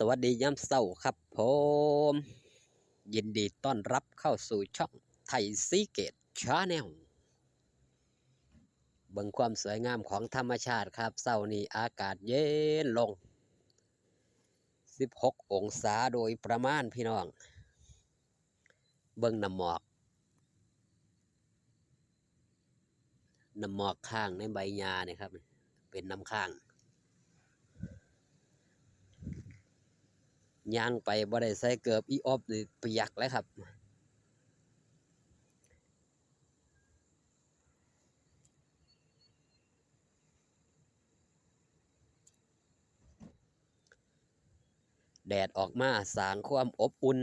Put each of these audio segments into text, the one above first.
สวัสดีย้ำเศร้าครับผม ยินดีต้อนรับเข้าสู่ช่องไทยซีเกตชาแนลเบิ่งความสวยงามของธรรมชาติครับเศร้านี้อากาศเย็นลง 16 องศาโดยประมาณพี่น้อง เบิ่งน้ำหมอกน้ำหมอกข้างในใบหญ้าเนี่ยครับ เป็นน้ำข้าง ย่างไปบ่ได้ใส่เกือบอีออบนี่เปียกเลยครับ แดดออกมาสางความอบอุ่น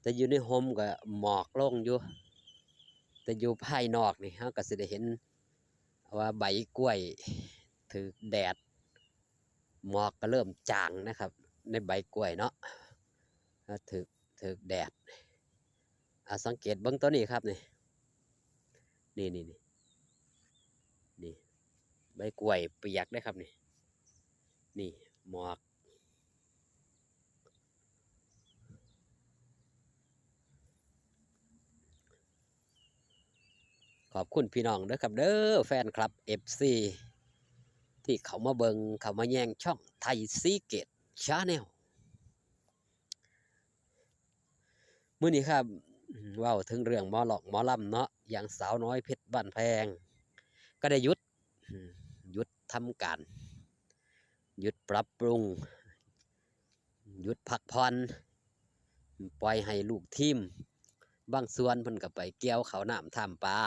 แต่อยู่ในโฮมก็หมอกลงอยู่แต่อยู่ภายนอกนี่เราก็สิได้เห็นว่าใบกล้วยถือแดด หมอกก็เริ่มจางนะครับ ในใบกล้วยเนาะถึกถึกแดดอะสังเกตเบื้องต้นนี้ครับนี่นี่นี่นี่นี่ใบกล้วยเปียกได้ครับนี่นี่หมอกขอบคุณพี่น้องเด้อครับเด้อแฟนคลับ FC ที่เขามาเบิงเขามาแย่งช่องไทยซีเกตชาแนลมื้อนี้ครับว้าถึงเรื่องหมอหลอกหมอลำเนาะอย่างสาวน้อยเพชรบ้านแพง ก็ได้ยุดยุดทำการยุดปรับปรุงยุดพักผ่อนปล่อยให้ลูกทีมบางส่วนเพิ่นก็ไปเกี่ยวเขาวน้ำท่ามปลา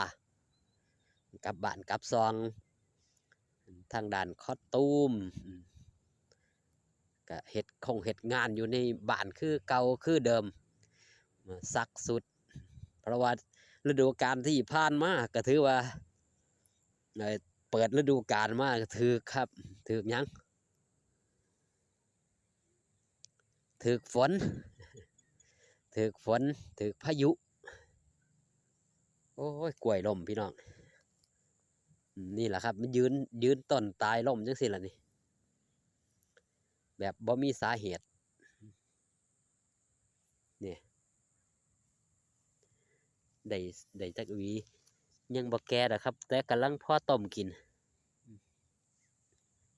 กลับบ้านกลับซอง ทางด้านคอตูมก็เฮ็ดคงเฮ็ดงานอยู่ในบ้านคือเก่าคือเดิมซักสุด เพราะว่าฤดูกาลที่ผ่านมาก็ถือว่าเปิดฤดูกาลมาก็ถือครับถือยังถือฝนถือฝนถือพายุ โอ้ยกล้วยลมพี่น้อง นี่แหละครับ มันยืนยืนต้นตายล่มจังสิล่ะนี่ แบบบ่มีสาเหตุเนี่ยได้ได้จักวียังบ่แก่ดอกครับ แต่กำลังพ่อต้มกิน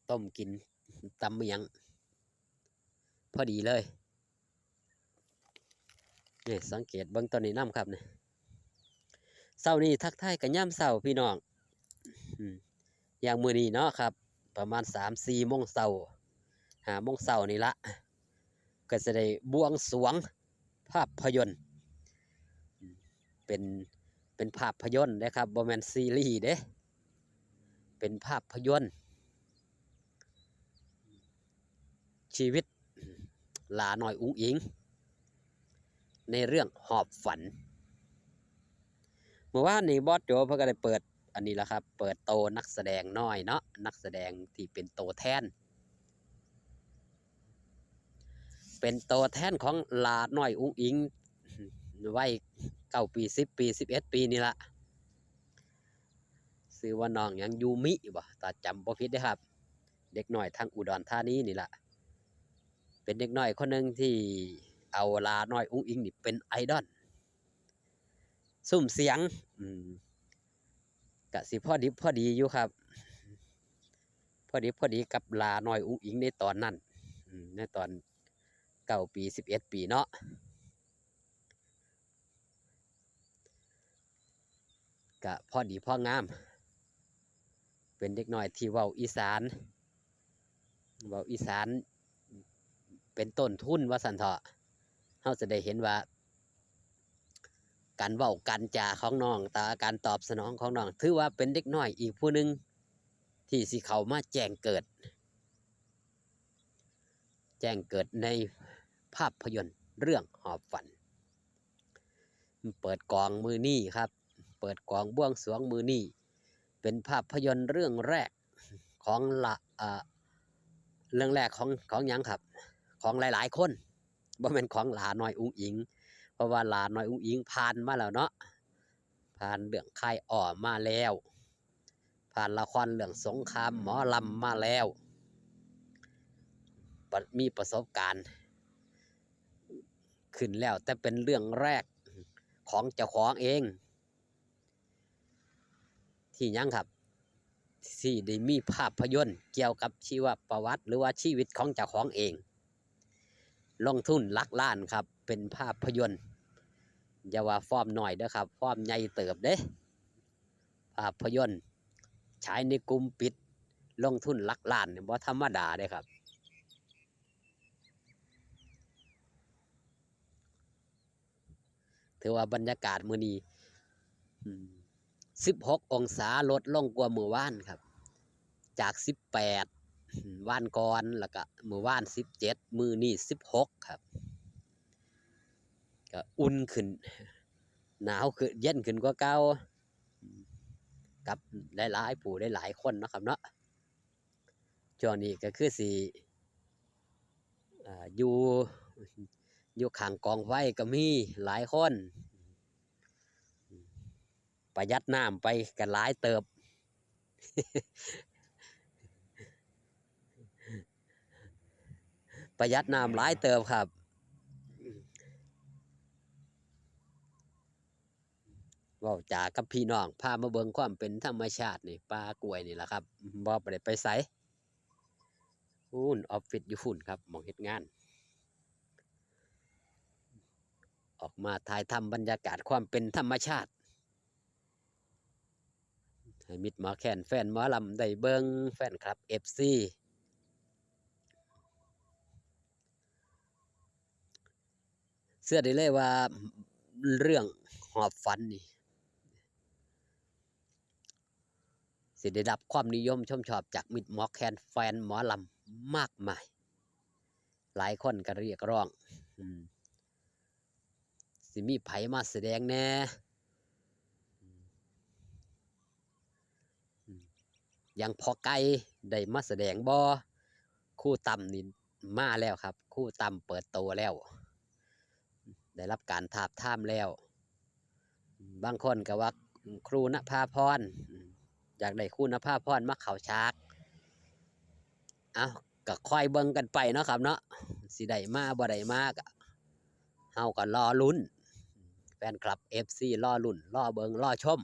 ต้มกินตำอิหยัง พอดีเลยนี่สังเกตเบิ่งต้นนี้น้ำครับเนี่ยเศร้านี้ทักทายกันย่ำเศร้าพี่น้อง อืมอย่างมือนี้เนาะครับ ประมาณสามสี่โมงเช้าหาโมงเช้านี่ละก็จะได้บวงสรวงภาพยนตร์ เป็นเป็นภาพยนตร์นะครับบอแมนซีรีส์เด้เป็นภาพยนตร์ ชีวิตหลาหน่อยอุ้งอิง ในเรื่องหอบฝันเมื่อวานนี้บอสโจเพิ่นก็ได้เปิด อันนี้แหละครับ เปิดโตนักแสดงน้อยเนาะนักแสดงที่เป็นโตแทน เป็นโตแทนของลาน้อยอุ้งอิงวัยเก้าปีสิบปีสิบเอ็ดปีนี่ละซื้อว่าน้องยังยูมิบ่ตาจำบ่ผิดเด้ครับ เด็กน้อยทางอุดรธานีนี่ละเป็นเด็กน้อยคนหนึ่งที่เอาลาน้อยอุ้งอิงนี่เป็นไอดอลซุ่มเสียง อืม กะสิพอดิบพอดีอยู่ครับพ่อดิบพอดีกับลาหน้อยอุ้งอิงในตอนนั้นในตอนเก้าปีสิบเอ็ดปีเนาะกะพ่อดีพ่องาม เป็นเด็กน้อยที่เว้าอีสานเว้าอีสานเป็นต้นทุนว่าสันเถาะเราจะได้เห็นว่า การเว้าการจาของน้องตาการตอบสนองของน้อง ถือว่าเป็นเด็กน้อยอีกผู้หนึ่งที่สิเขามาแจ้งเกิด แจ้งเกิดในภาพยนตร์เรื่องหอบฝัน เปิดกองมือนี่ครับ เปิดกองบ้วงสวงมือนี่เป็นภาพยนตร์เรื่องแรกของละเรื่องแรกของของยังครับ ของหลาย ๆ คนบ่แม่นของหลาน้อยอุ้งอิง ราะว่าหลานน้อยอุ้งอิงผ่านมาแล้วเนาะผ่านเรื่องค่ายอ่อมาแล้ว ผ่านละครเรื่องสงครามหมอลำมาแล้วปะมีประสบการณ์ ขึ้นแล้วแต่เป็นเรื่องแรกของเจ้าของเอง ที่ยังครับที่ได้มีภาพยนตร์เกี่ยวกับชีวประวัติหรือว่าชีวิตของเจ้าของเอง ลงทุนหลักล้านครับ เป็นภาพยนตร์ อย่าว่าฟอร์มหน่อยเด้อครับ ฟอร์มใหญ่เติบเด้ภาพยนตร์ฉายในกลุ่มปิด ลงทุนหลักล้านเนี่ยบ่ธรรมดาเด้ครับ ถือว่าบรรยากาศมื้อนี้16องศาลดลงกว่ามือวานครับ จาก18ว่านก่อนแล้วก็มือวาน17มื้อนี้16ครับ ก็อุ่นขึ้น หนาวขึ้นเย็นขึ้นกว่าเก่ากับหลายๆผู้หลายๆคนนะครับเนาะช่วงนี้ก็คือสิอ่อยู่อยู่ข้างกองไฟก็มีหลายคน ประหยัดน้ำไปกันหลายเติบ ประหยัดน้ำหลายเติบครับ ว้าจากับพี่น้องพามาเบิ่งความเป็นธรรมชาตินี่ป่ากล้วยนี่แหละครับบ่ไปได้ไปไสฝุ่นออฟฟิศอยู่ฝุ่นครับหมองเฮ็ดงาน ออกมาถ่ายทำบรรยากาศความเป็นธรรมชาติให้มิตรหมอแคนแฟนหมอลำได้เบิงแฟนคลับ FC เสื้อได้เลยว่าเรื่องหอบฝันนี่ สิได้รับความนิยมชมชอบจากมิตรหมอแคนแฟนหมอลำมากมาย หลายคนก็เรียกร้องสิมีไผมาแสดงแน่อย่างพอไก่ได้มาแสดงบอคู่ต่ำนี่มาแล้วครับ คู่ต่ำเปิดตัวแล้ว ได้รับการทาบทามแล้ว บางคนก็ว่าครูณภาพร อยากได้ครูณภาพรมาเข่าฉากเอาก็คอยเบิ่งกันไปเนาะครับ เนาะสิได้มาบ่ได้มากเฮาก็รอลุ้น แฟนคลับ FC รอลุ้นรอเบิงรอชม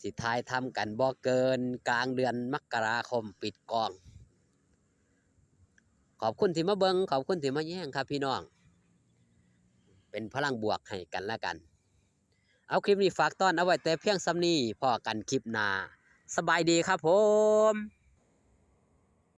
สิทายทำกันบ่เกินกลางเดือนมกราคมปิดกอง ขอบคุณที่มาเบิงขอบคุณที่มาแย่งครับพี่น้อง เป็นพลังบวกให้กันและกัน เอาคลิปนี้ฝากต้อนเอาไว้แต่เพียงซ้ำนี้พอกันคลิปหน้าสบายดีครับผม